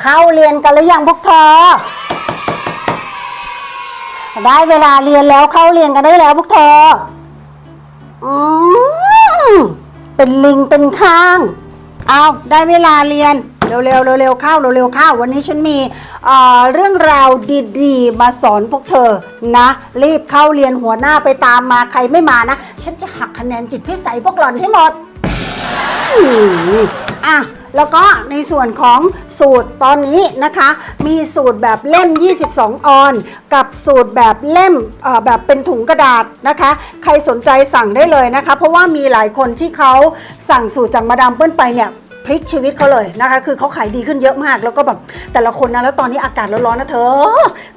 เข้าเรียนกันหรือยังพวกเธอ ได้เวลาเรียนแล้วเข้าเรียนกันได้แล้วพวกเธอ อืมเป็นลิงเป็นข้าง เอาได้เวลาเรียน เร็วๆเร็วๆเข้าเร็วๆเข้าวันนี้ฉันมีเอ่อเรื่องราวดีๆ มาสอนพวกเธอนะ รีบเข้าเรียนหัวหน้าไปตามมาใครไม่มานะ ฉันจะหักคะแนนจิตพิสัยพวกหล่อนให้หมดอืมอะ แล้วก็ในส่วนของสูตรตอนนี้นะคะ มีสูตรแบบเล่ม 22 ออน กับสูตรแบบเล่มแบบเป็นถุงกระดาษนะคะ ใครสนใจสั่งได้เลยนะคะ เพราะว่ามีหลายคนที่เขาสั่งสูตรจากมาดามเปิ้ลไปเนี่ยพลิกชีวิตเขาเลยนะคะ คือเขาขายดีขึ้นเยอะมาก แล้วก็แบบแต่ละคนนะแล้วตอนนี้อากาศร้อนๆนะเธอ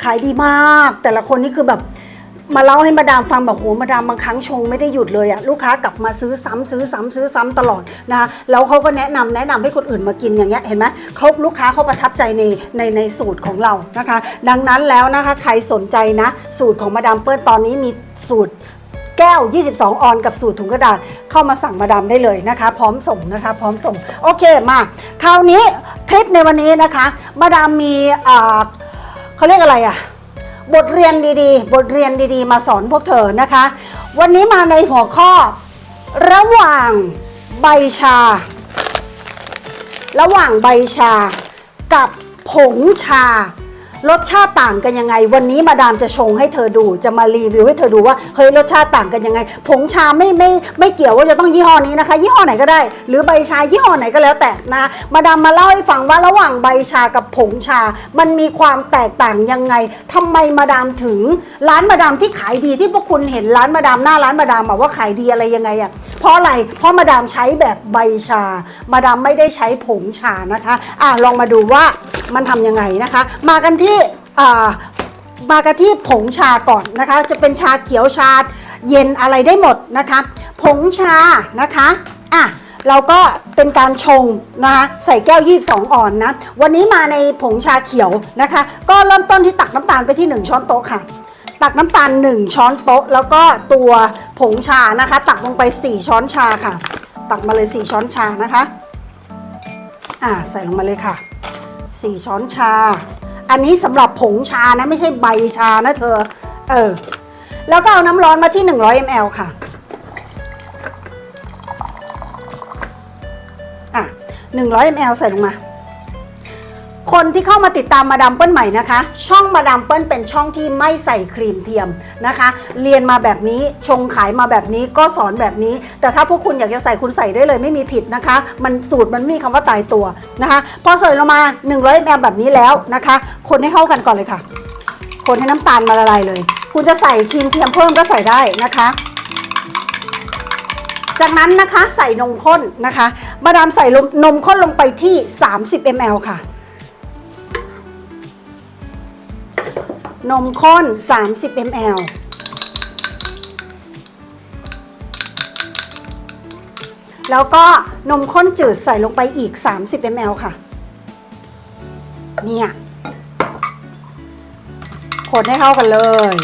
ขายดีมาก แต่ละคนนี่คือแบบ มาเล่าให้มาดามฟังบอกโหมาดามบางครั้งชงไม่ได้หยุดเลยอะลูกค้ากลับมาซื้อซ้ำซื้อซ้ำซื้อซ้ำตลอดนะคะแล้วเขาก็แนะนำแนะนำให้คนอื่นมากินอย่างเงี้ยเห็นไหมเขาลูกค้าเขาประทับใจในในในสูตรของเรานะคะ ดังนั้นแล้วนะคะใครสนใจนะ สูตรของมาดามเปิ้ลตอนนี้มีสูตรแก้ว 22 ออนกับสูตรถุงกระดาษเข้ามาสั่งมาดามได้เลยนะคะ พร้อมส่งนะคะ พร้อมส่งโอเคมาคราวนี้คลิปในวันนี้นะคะ มาดามมีอ่าเขาเรียกอะไรอะ บทเรียนดีๆ บทเรียนดีๆ มาสอนพวกเธอนะคะ วันนี้มาในหัวข้อ ระหว่างใบชา ระหว่างใบชา กับผงชา รสชาติต่างกันยังไง วันนี้มาดามจะชงให้เธอดู จะมารีวิวให้เธอดูว่าเฮ้ยรสชาติต่างกันยังไง ผงชาไม่ไม่ไม่เกี่ยวว่าจะต้องยี่ห้อนี้นะคะ ยี่ห้อไหนก็ได้ หรือใบชายี่ห้อไหนก็แล้วแต่นะ มาดามมาเล่าให้ฟังว่าระหว่างใบชากับผงชา มันมีความแตกต่างยังไงทำไมมาดามถึง ร้านมาดามที่ขายดีที่พวกคุณเห็นร้านมาดามหน้าร้านมาดามบอะว่าขายดีอะไรยังไงอะเพราะอะไรเพราะมาดามใช้แบบใบชา มาดามไม่ได้ใช้ผงชานะคะ อะลองมาดูว่ามันทำยังไงนะคะ มากันที่อ่ามากันที่ผงชาก่อนนะคะ จะเป็นชาเขียวชาเย็นอะไรได้หมดนะคะ ผงชานะคะอะเราก็เป็นการชงนะคะใส่แก้ว22องอนนะวันนี้มาในผงชาเขียวนะคะ ก็เริ่มต้นที่ตักน้ำตาลไปที่ 1 ช้อนโต๊ะค่ะ ตักน้ำตาล 1 ช้อนโต๊ะ แล้วก็ตัวผงชานะคะ ตักลงไป 4 ช้อนชาค่ะ ตักมาเลย 4 ช้อนชานะคะอ่าใส่ลงมาเลยค่ะ 4 ช้อนชา อันนี้สำหรับผงชานะ ไม่ใช่ใบชานะเธอ เออ แล้วก็เอาน้ำร้อนมาที่ 100 ml ค่ะอะ100 ml ใส่ลงมา คนที่เข้ามาติดตามมาดามเปิ้ลใหม่นะคะ ช่องมาดามเปิ้ลเป็นช่องที่ไม่ใส่ครีมเทียมนะคะ เรียนมาแบบนี้ชงขายมาแบบนี้ก็สอนแบบนี้ แต่ถ้าพวกคุณอยากจะใส่คุณใส่ได้เลยไม่มีผิดนะคะ มันสูตรมันมีคำว่าตายตัวนะคะ พอใส่ลงมา 100 ml แบบนี้แล้วนะคะ คนให้เข้ากันก่อนเลยค่ะ คนให้น้ำตาลมาละลายเลย คุณจะใส่ครีมเทียมเพิ่มก็ใส่ได้นะคะจากนั้นนะคะใส่นมข้นนะคะ มาดามใส่นมข้นลงไปที่ 30 ml ค่ะ นมข้น 30 ml แล้วก็นมข้นจืดใส่ลงไปอีก 30 ml ค่ะ เนี่ยคนให้เข้ากันเลย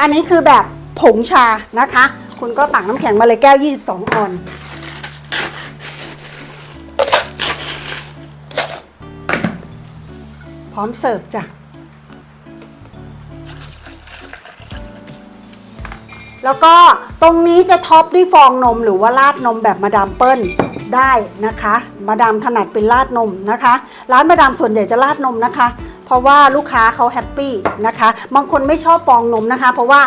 อันนี้คือแบบผงชานะคะ คุณก็ตักน้ำแข็งมาเลยแก้ว 22 ออน ร้อมเสิร์ฟจ้ะ แล้วก็ตรงนี้จะท็อปด้วยฟองนมหรือว่าราดนมแบบมาดามเปิ้ลได้นะคะ มาดามถนัดเป็นราดนมนะคะ ร้านมาดามส่วนใหญ่จะราดนมนะคะ เพราะว่าลูกค้าเขาแฮปปี้นะคะ บางคนไม่ชอบฟองนมนะคะ เพราะว่า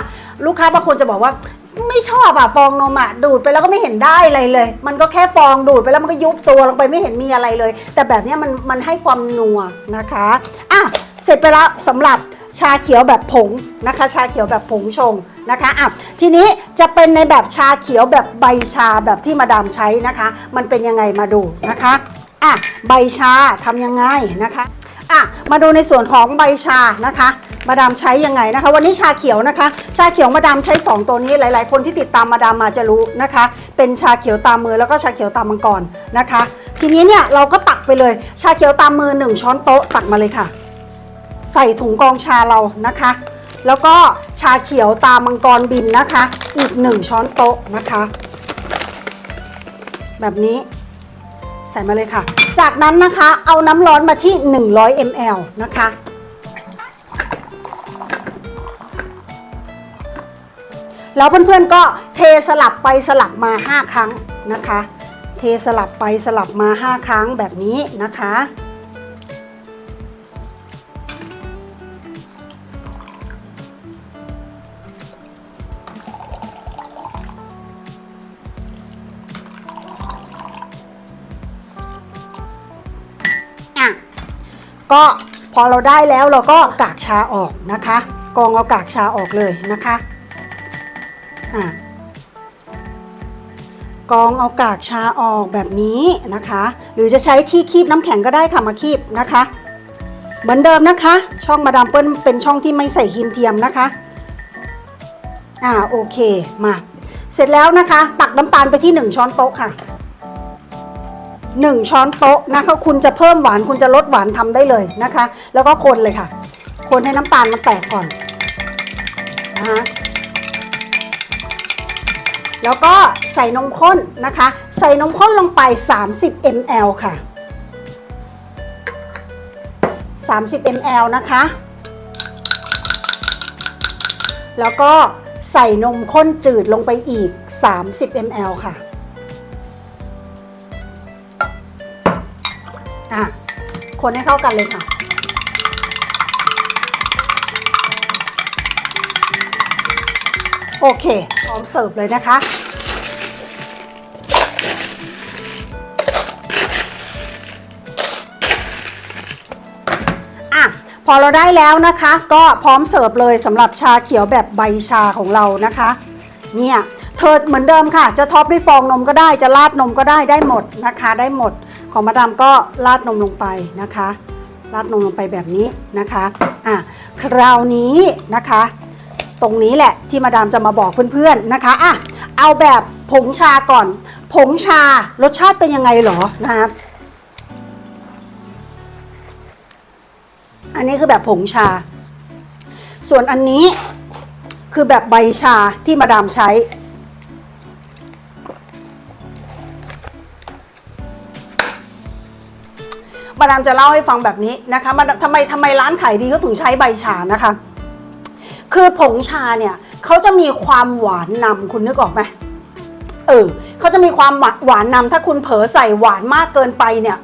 ลูกค้าบางคนจะบอกว่า ไม่ชอบอะฟองนมอะดูดไปแล้วก็ไม่เห็นได้อะไรเลย มันก็แค่ฟองดูดไปแล้วมันก็ยุบตัวลงไปไม่เห็นมีอะไรเลย แต่แบบนี้มันมันให้ความนัวนะคะอะเสร็จไปแล้วสำหรับชาเขียวแบบผงนะคะ ชาเขียวแบบผงชงนะคะอะทีนี้จะเป็นในแบบชาเขียวแบบใบชาแบบที่มาดามใช้นะคะ มันเป็นยังไงมาดูนะคะอะใบชาทำยังไงนะคะ อะมาดูในส่วนของใบชานะคะ มาดามใช้ยังไงนะคะ วันนี้ชาเขียวนะคะ ชาเขียวมาดามใช้ 2 ตัวนี้หลาย ๆ คนที่ติดตามมาดามมาจะรู้นะคะ เป็นชาเขียวตามมือแล้วก็ชาเขียวตามมังกรนะคะ ทีนี้เนี่ยเราก็ตักไปเลยชาเขียวตามมือ 1 ช้อนโต๊ะตักมาเลยค่ะ ใส่ถุงกองชาเรานะคะ แล้วก็ชาเขียวตามมังกรบินนะคะ อีก 1 ช้อนโต๊ะนะคะ แบบนี้ใส่มาเลยค่ะ จากนั้นนะคะเอาน้ำร้อนมาที่ 100 ml นะคะ แล้วเพื่อนๆก็เทสลับไปสลับมา 5 ครั้งนะคะ เทสลับไปสลับมา 5 ครั้งแบบนี้นะคะอะ ก็พอเราได้แล้วเราก็กากชาออกนะคะ กองเอากากชาออกเลยนะคะอะกองเอากากชาออกแบบนี้นะคะ หรือจะใช้ที่คีบน้ำแข็งก็ได้ค่ะมาคีบนะคะ เหมือนเดิมนะคะ ช่องมาดามเปิ้ลเป็นช่องที่ไม่ใส่ครีมเทียมนะคะอ่าโอเคมา เสร็จแล้วนะคะ ตักน้ำตาลไปที่ 1 ช้อนโต๊ะค่ะ 1 ช้อนโต๊ะนะคะคุณจะเพิ่มหวานคุณจะลดหวานทำได้เลยนะคะ แล้วก็คนเลยค่ะ คนให้น้ำตาลมันแตกก่อนนะคะแล้วก็ใส่นมข้นนะคะ ใส่นมข้นลงไป 30 ml ค่ะ 30 ml นะคะ แล้วก็ใส่นมข้นจืดลงไปอีก 30 ml ค่ะ อะคนให้เข้ากันเลยค่ะโอเค พร้อมเสิร์ฟเลยนะคะ อะ พอเราได้แล้วนะคะ ก็พร้อมเสิร์ฟเลยสำหรับชาเขียวแบบใบชาของเรานะคะ เนี่ย เธอเหมือนเดิมค่ะ จะท็อปด้วยฟองนมก็ได้ จะราดนมก็ได้ ได้หมดนะคะ ได้หมด ของมาดามก็ราดนมลงไปนะคะราดนมลงไปแบบนี้นะคะอะคราวนี้นะคะ ตรงนี้แหละที่มาดามจะมาบอกเพื่อนๆนะคะอะเอาแบบผงชาก่อน ผงชารสชาติเป็นยังไงหรอนะครับอันนี้คือแบบผงชา ส่วนอันนี้คือแบบใบชาที่มาดามใช้ มาดามจะเล่าให้ฟังแบบนี้นะคะมาทำไมทำไมร้านขายดีก็ถึงใช้ใบชานะคะ คือผงชาเนี่ยเขาจะมีความหวานนำคุณนึกออกไหมเออเขาจะมีความหวานนำถ้าคุณเผลอใส่หวานมากเกินไปเนี่ย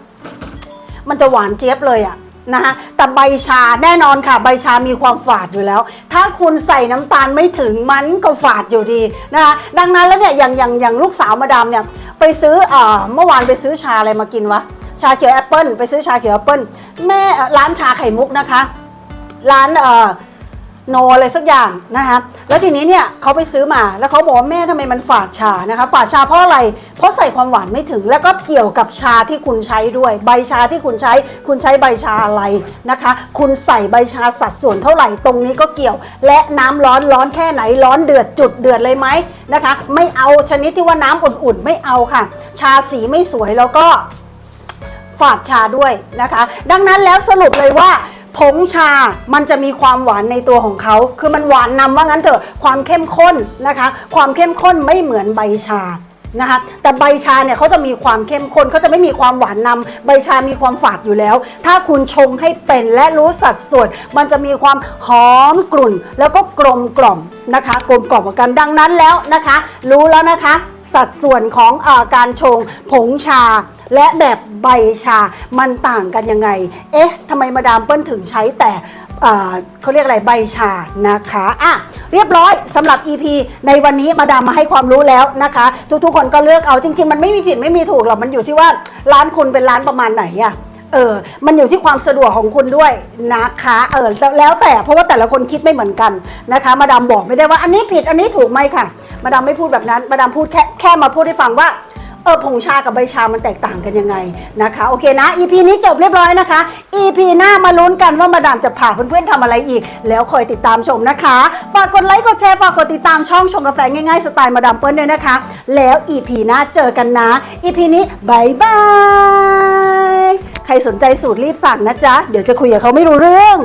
มันจะหวานเจี๊ยบเลยอะนะคะแต่ใบชาแน่นอนค่ะ ใบชามีความฝาดอยู่แล้ว ถ้าคุณใส่น้ำตาลไม่ถึงมันก็ฝาดอยู่ดีนะคะดังนั้นแล้วเนี่ยอย่างอย่างอย่างลูกสาวมาดามเนี่ย ไปซื้อเอ่อเมื่อวานไปซื้อชาอะไรมากินวะ ชาเขียวแอปเปิลไปซื้อชาเขียวแอปเปิลแม่ร้านชาไข่มุกนะคะ ร้านเอ่อโนอะไรสักอย่างนะคะแล้วทีนี้เนี่ยเขาไปซื้อมาแล้วเขาบอกว่าแม่ทำไมมันฝาดชานะคะฝาดชาเพราะอะไร เพราะใส่ความหวานไม่ถึง แล้วก็เกี่ยวกับชาที่คุณใช้ด้วย ใบชาที่คุณใช้ คุณใช้ใบชาอะไรนะคะ คุณใส่ใบชาสัดส่วนเท่าไหร่ตรงนี้ก็เกี่ยว และน้ำร้อนร้อนแค่ไหนร้อนเดือดจุดเดือดเลยไหมนะคะ ไม่เอาชนิดที่ว่าน้ำอุ่นๆไม่เอาค่ะ ชาสีไม่สวยแล้วก็ ฝาดชาด้วยนะคะ ดังนั้นแล้วสรุปเลยว่าผงชา มันจะมีความหวานในตัวของเขา คือมันหวานนำว่างั้นเถอะ ความเข้มข้นนะคะ ความเข้มข้นไม่เหมือนใบชา นะคะ แต่ใบชาเนี่ยเขาจะมีความเข้มข้นเขาจะไม่มีความหวานนำใบชามีความฝาดอยู่แล้ว ถ้าคุณชงให้เป็นและรู้สัดส่วน มันจะมีความหอมกลุ่น แล้วก็กลมกล่อมนะคะ กลมกล่อมกัน ดังนั้นแล้วนะคะ รู้แล้วนะคะ สัดส่วนของอาการชงผงชา และแบบใบชามันต่างกันยังไง เอ๊ะทำไมมาดามเปิ้ลถึงใช้แต่เขาเรียกอะไรใบชานะคะอะเรียบร้อยสำหรับ EP ในวันนี้มาดามมาให้ความรู้แล้วนะคะ ทุกๆคนก็เลือกเอาจริง ๆ มันไม่มีผิดไม่มีถูกหรอกมันอยู่ที่ว่าร้านคุณเป็นร้านประมาณไหนอะ เออ มันอยู่ที่ความสะดวกของคุณด้วยนะคะ เออ แล้วแต่เพราะว่าแต่ละคนคิดไม่เหมือนกันนะคะ มาดามบอกไม่ได้ว่าอันนี้ผิดอันนี้ถูกไหมค่ะ มาดามไม่พูดแบบนั้น มาดามพูดแค่แค่มาพูดให้ฟังว่าเออผงชากับใบชา มันแตกต่างกันยังไงนะคะ โอเคนะ EP นี้จบเรียบร้อยนะคะ EP หน้ามาลุ้นกันว่ามาดามจะพาเพื่อนๆทำอะไรอีก แล้วคอยติดตามชมนะคะ ฝากกดไลค์ กดแชร์ ฝากกดติดตามช่องชงกาแฟง่ายๆ สไตล์มาดามเปิ้ลด้วยนะคะ แล้ว EP หน้าเจอกันนะ EP นี้บายบาย ใครสนใจสูตรรีบสั่งนะจ๊ะ เดี๋ยวจะคุยกับเขาไม่รู้เรื่อง